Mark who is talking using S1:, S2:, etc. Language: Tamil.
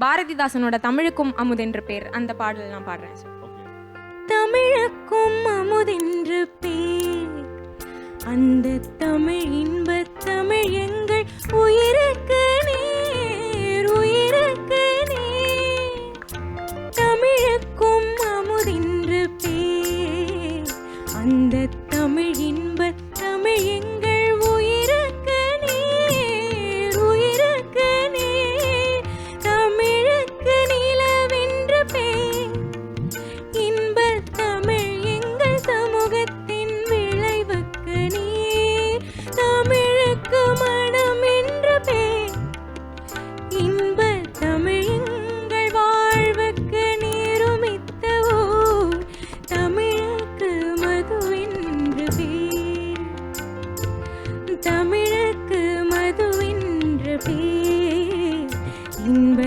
S1: பாரதிதாசனோட தமிழுக்கும் அமுதென்று பேர். அந்த பாடல் நான் பாடுறேன். சார்
S2: தமிழுக்கும் அமுதென்று பேர். அந்த தமிழ் இன்ப தமிழ் எங்கள் உயிருக்கு நேர் உயிருக்கு நேர். தமிழுக்கும் அமுதென்று பேர். அந்த தமிழ் தமிழுக்கு மதுவென்ற பேர். இன்ப